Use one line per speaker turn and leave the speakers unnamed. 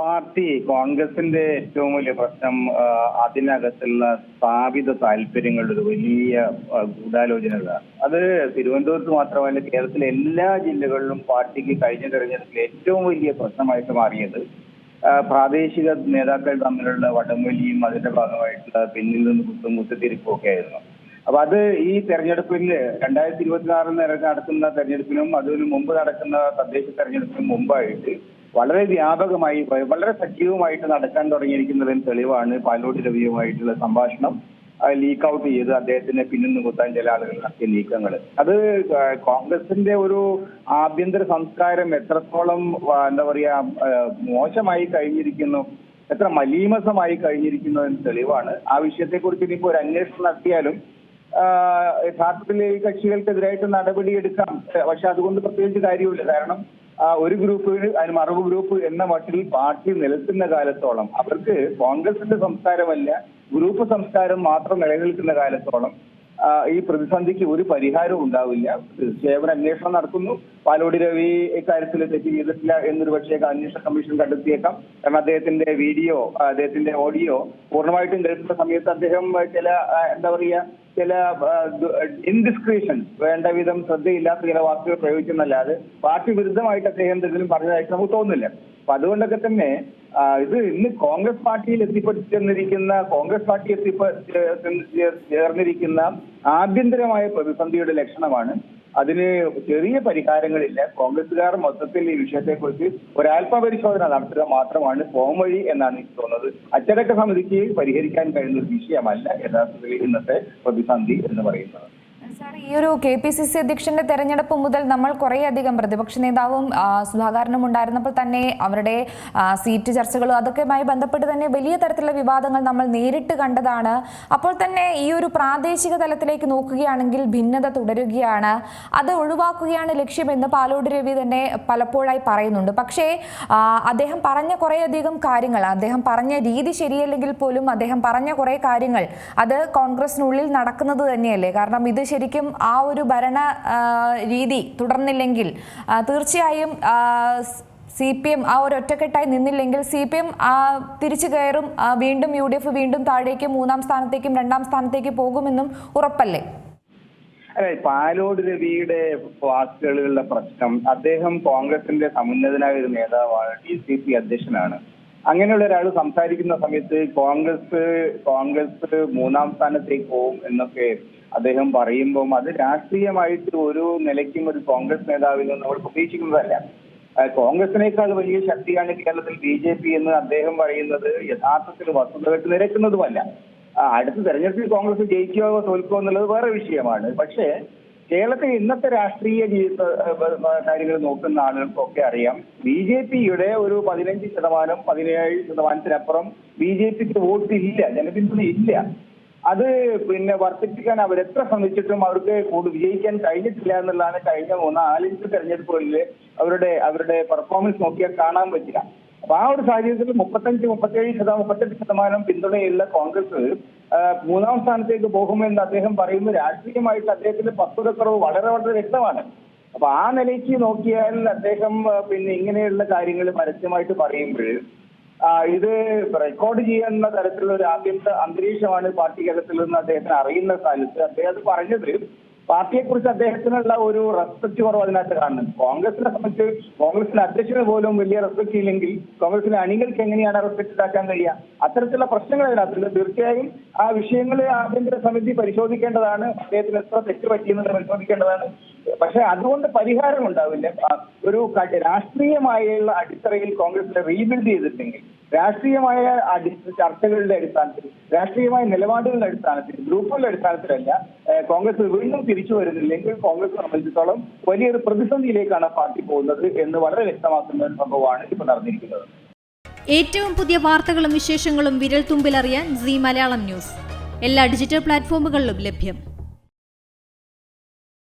Party കോൺഗ്രസിന്റെ ഏറ്റവും വലിയ പ്രശ്നം അതിനകത്തുള്ള സ്ഥാപിത താല്പര്യങ്ങളുടെ ഒരു വലിയ ഗൂഢാലോചനകളാണ്. അത് തിരുവനന്തപുരത്ത് മാത്രമല്ല കേരളത്തിലെ എല്ലാ ജില്ലകളിലും പാർട്ടിക്ക് കഴിഞ്ഞ തെരഞ്ഞെടുപ്പിൽ ഏറ്റവും വലിയ പ്രശ്നമായിട്ട് മാറിയത് പ്രാദേശിക നേതാക്കൾ തമ്മിലുള്ള വടംവലിയും അതിന്റെ ഭാഗമായിട്ടുള്ള പിന്നിൽ നിന്ന് കുത്തും കുത്തിത്തിരിപ്പും ഒക്കെ ആയിരുന്നു. അപ്പൊ അത് ഈ തെരഞ്ഞെടുപ്പിൽ രണ്ടായിരത്തി ഇരുപത്തിയാറിൽ നടക്കുന്ന തെരഞ്ഞെടുപ്പിനും അതിനു മുമ്പ് നടക്കുന്ന തദ്ദേശ തെരഞ്ഞെടുപ്പിനും മുമ്പായിട്ട് വളരെ വ്യാപകമായി വളരെ സജീവമായിട്ട് നടക്കാൻ തുടങ്ങിയിരിക്കുന്നതിന് തെളിവാണ് പാലോട് രവിയുമായിട്ടുള്ള സംഭാഷണം. ലീക്ക് ഔട്ട് ചെയ്ത് അദ്ദേഹത്തിനെ പിന്നിന്ന് കുത്താൻ ചില ആളുകൾ നടത്തിയ നീക്കങ്ങൾ അത് കോൺഗ്രസിന്റെ ഒരു ആഭ്യന്തര സംസ്കാരം എത്രത്തോളം എന്താ പറയാ മോശമായി കഴിഞ്ഞിരിക്കുന്നു എത്ര മലീമസമായി കഴിഞ്ഞിരിക്കുന്നു എന്ന് തെളിവാണ്. ആ വിഷയത്തെക്കുറിച്ച് ഇനിയിപ്പോ ഒരു അന്വേഷണം നടത്തിയാലും യഥാർത്ഥത്തിൽ ഈ കക്ഷികൾക്കെതിരായിട്ട് നടപടി എടുക്കാം. പക്ഷെ അതുകൊണ്ട് പ്രത്യേകിച്ച് കാര്യമില്ല. കാരണം ഒരു ഗ്രൂപ്പ് അതിന് മറവ് ഗ്രൂപ്പ് എന്ന മട്ടിൽ പാർട്ടി നിലനിൽക്കുന്ന കാലത്തോളം. അവർക്ക് കോൺഗ്രസിന്റെ സംസ്കാരമല്ല ഗ്രൂപ്പ് സംസ്കാരം മാത്രം നിലനിൽക്കുന്ന കാലത്തോളം. ഈ പ്രതിസന്ധിക്ക് ഒരു പരിഹാരവും ഉണ്ടാവില്ല. തീർച്ചയായും അന്വേഷണം നടക്കുന്നു. പാലോടി രവി ഇക്കാര്യത്തിൽ തെറ്റ് ചെയ്തിട്ടില്ല എന്നൊരു പക്ഷേ അന്വേഷണ കമ്മീഷൻ കണ്ടെത്തിയേക്കാം. കാരണം അദ്ദേഹത്തിന്റെ വീഡിയോ അദ്ദേഹത്തിന്റെ ഓഡിയോ പൂർണമായിട്ടും കേൾക്കുന്ന സമയത്ത് അദ്ദേഹം ചില എന്താ പറയുക ചില ഇൻഡിസ്ക്രിഷൻ വേണ്ട വിധം ശ്രദ്ധയില്ലാത്ത ചില വാക്കുകൾ പ്രയോഗിച്ചെന്നല്ലാതെ പാർട്ടി വിരുദ്ധമായിട്ട് അദ്ദേഹം എന്തെങ്കിലും പറഞ്ഞതായിട്ട് നമുക്ക് തോന്നുന്നില്ല. അപ്പൊ അതുകൊണ്ടൊക്കെ തന്നെ ഇത് ഇന്ന് കോൺഗ്രസ് പാർട്ടിയിൽ എത്തിപ്പെട്ടിരുന്നിരിക്കുന്ന കോൺഗ്രസ് പാർട്ടി എത്തിപ്പെ ചേർന്നിരിക്കുന്ന ആഭ്യന്തരമായ പ്രതിസന്ധിയുടെ ലക്ഷണമാണ്. അതിന് ചെറിയ പരിഹാരങ്ങളില്ല. കോൺഗ്രസുകാർ മൊത്തത്തിൽ ഈ വിഷയത്തെക്കുറിച്ച് ഒരാൽപ്പ പരിശോധന നടത്തുക മാത്രമാണ് പോം വഴി എന്നാണ് എനിക്ക് തോന്നുന്നത്. അച്ചടക്ക സമിതിക്ക് പരിഹരിക്കാൻ കഴിയുന്ന ഒരു വിഷയമല്ല യഥാർത്ഥത്തിൽ ഇന്നത്തെ പ്രതിസന്ധി എന്ന് പറയുന്നത്.
ഈ ഒരു കെ പി സി സി അധ്യക്ഷന്റെ തെരഞ്ഞെടുപ്പ് മുതൽ നമ്മൾ കുറേയധികം പ്രതിപക്ഷ നേതാവും സുധാകരനും ഉണ്ടായിരുന്നപ്പോൾ തന്നെ അവരുടെ സീറ്റ് ചർച്ചകളും അതൊക്കെയുമായി ബന്ധപ്പെട്ട് തന്നെ വലിയ തരത്തിലുള്ള വിവാദങ്ങൾ നമ്മൾ നേരിട്ട് കണ്ടതാണ്. അപ്പോൾ തന്നെ ഈ ഒരു പ്രാദേശിക തലത്തിലേക്ക് നോക്കുകയാണെങ്കിൽ ഭിന്നത തുടരുകയാണ്. അത് ഒഴിവാക്കുകയാണ് ലക്ഷ്യമെന്ന് പാലോട് രവി തന്നെ പലപ്പോഴായി പറയുന്നുണ്ട്. പക്ഷേ അദ്ദേഹം പറഞ്ഞ കുറേയധികം കാര്യങ്ങൾ അദ്ദേഹം പറഞ്ഞ രീതി ശരിയല്ലെങ്കിൽ പോലും അദ്ദേഹം പറഞ്ഞ കുറേ കാര്യങ്ങൾ അത് കോൺഗ്രസിനുള്ളിൽ നടക്കുന്നത് തന്നെയല്ലേ? കാരണം ഇത് ശരിക്കും ആ ഒരു ഭരണ രീതി തുടർന്നില്ലെങ്കിൽ തീർച്ചയായും സി പി എം ആ ഒരു ഒറ്റക്കെട്ടായി നിന്നില്ലെങ്കിൽ സി പി എം തിരിച്ചു കയറും വീണ്ടും യു ഡി എഫ് വീണ്ടും താഴേക്ക് മൂന്നാം സ്ഥാനത്തേക്കും രണ്ടാം സ്ഥാനത്തേക്ക് പോകുമെന്നും ഉറപ്പല്ലേ?
അതെ പാലോട് രവിയുടെ വാക്കുകളിലുള്ള പ്രശ്നം അദ്ദേഹം കോൺഗ്രസിന്റെ സമുന്നതനായ ഒരു നേതാവാണ് ഡി സി പി അധ്യക്ഷനാണ്. അങ്ങനെയുള്ള ഒരാൾ സംസാരിക്കുന്ന സമയത്ത് കോൺഗ്രസ് കോൺഗ്രസ് മൂന്നാം സ്ഥാനത്തേക്ക് പോകും എന്നൊക്കെ അദ്ദേഹം പറയുമ്പം അത് രാഷ്ട്രീയമായിട്ട് ഒരു നിലയ്ക്കും ഒരു കോൺഗ്രസ് നേതാവിൽ നമ്മൾ പ്രതീക്ഷിക്കുന്നതല്ല. കോൺഗ്രസിനേക്കാൾ വലിയ ശക്തിയാണ് കേരളത്തിൽ ബി ജെ പി എന്ന് അദ്ദേഹം പറയുന്നത് യഥാർത്ഥത്തിൽ വസ്തുതകൾക്ക് നിരക്കുന്നതുമല്ല. അടുത്ത തെരഞ്ഞെടുപ്പിൽ കോൺഗ്രസ് ജയിക്കുകയോ തോൽക്കുകയോ എന്നുള്ളത് വേറെ വിഷയമാണ്. പക്ഷേ കേരളത്തിൽ ഇന്നത്തെ രാഷ്ട്രീയ ജീവിത കാര്യങ്ങൾ നോക്കുന്ന ആളുകൾക്കൊക്കെ അറിയാം. ബി ജെ പിയുടെ ഒരു പതിനഞ്ച് ശതമാനം പതിനേഴ് ശതമാനത്തിനപ്പുറം ബി ജെ പിക്ക് വോട്ട് ഇല്ല ജനപിന്തുണ ഇല്ല. അത് പിന്നെ വർദ്ധിപ്പിക്കാൻ അവരെത്ര ശ്രമിച്ചിട്ടും അവർക്ക് കൂടുതൽ വിജയിക്കാൻ കഴിഞ്ഞിട്ടില്ല എന്നുള്ളതാണ് കഴിഞ്ഞ മൂന്ന് നാലഞ്ച് തെരഞ്ഞെടുപ്പുകളിൽ അവരുടെ അവരുടെ പെർഫോമൻസ് നോക്കിയാൽ കാണാൻ പറ്റില്ല. അപ്പൊ ആ ഒരു സാഹചര്യത്തിൽ മുപ്പത്തഞ്ച് മുപ്പത്തേഴ് ശതമാനം മുപ്പത്തെട്ട് ശതമാനം പിന്തുണയുള്ള കോൺഗ്രസ് മൂന്നാം സ്ഥാനത്തേക്ക് പോകുമെന്ന് അദ്ദേഹം പറയുന്നു. രാഷ്ട്രീയമായിട്ട് അദ്ദേഹത്തിന്റെ പക്വതക്കുറവ് വളരെ വളരെ വ്യക്തമാണ്. അപ്പൊ ആ നിലയ്ക്ക് നോക്കിയാൽ അദ്ദേഹം പിന്നെ ഇങ്ങനെയുള്ള കാര്യങ്ങൾ പരസ്യമായിട്ട് പറയുമ്പോൾ ഇത് റെക്കോർഡ് ചെയ്യുന്ന തരത്തിലുള്ള ഒരു ആദ്യത്തെ അന്തരീക്ഷമാണ് പാർട്ടിക്കകത്തിൽ നിന്ന് അദ്ദേഹത്തിന് അറിയുന്ന കാലത്ത്. അദ്ദേഹം പറഞ്ഞത് പാർട്ടിയെ കുറിച്ച് അദ്ദേഹത്തിനുള്ള ഒരു റെസ്പെക്ട് കുറവ് അതിനകത്ത് കാണുന്നുണ്ട്. കോൺഗ്രസിനെ സംബന്ധിച്ച് കോൺഗ്രസിന്റെ അധ്യക്ഷന് പോലും വലിയ റെസ്പെക്ട് ഇല്ലെങ്കിൽ കോൺഗ്രസിലെ അണികൾക്ക് എങ്ങനെയാണ് റെസ്പെക്ട് ഉണ്ടാക്കാൻ കഴിയുക? അത്തരത്തിലുള്ള പ്രശ്നങ്ങൾ അതിനകത്തുണ്ട്. തീർച്ചയായും ആ വിഷയങ്ങളെ ആഭ്യന്തര സമിതി പരിശോധിക്കേണ്ടതാണ്. അദ്ദേഹത്തിന് എത്ര തെറ്റ് പറ്റിയെന്നുള്ളത് പരിശോധിക്കേണ്ടതാണ്. പക്ഷെ അതുകൊണ്ട് പരിഹാരം ഉണ്ടാവില്ല ഒരു രാഷ്ട്രീയമായുള്ള അടിത്തറയിൽ കോൺഗ്രസിനെ റീബിൽഡ് ചെയ്തിട്ടുണ്ടെങ്കിൽ രാഷ്ട്രീയമായ ചർച്ചകളുടെ അടിസ്ഥാനത്തിൽ രാഷ്ട്രീയമായ നിലപാടുകളുടെ അടിസ്ഥാനത്തിൽ ഗ്രൂപ്പുകളുടെ അടിസ്ഥാനത്തിലല്ല കോൺഗ്രസ് വീണ്ടും തിരിച്ചു വരുന്നില്ലെങ്കിൽ കോൺഗ്രസ് സംബന്ധിച്ചിടത്തോളം വലിയൊരു പ്രതിസന്ധിയിലേക്കാണ് പാർട്ടി പോകുന്നത് എന്ന് വളരെ വ്യക്തമാക്കുന്ന ഒരു സംഭവമാണ് ഇപ്പൊ നടന്നിരിക്കുന്നത്.
ഏറ്റവും പുതിയ വാർത്തകളും വിശേഷങ്ങളും വിരൽ തുമ്പിലറിയാൻ സി മലയാളം ന്യൂസ്. എല്ലാ ഡിജിറ്റൽ പ്ലാറ്റ്ഫോമുകളിലും ലഭ്യം.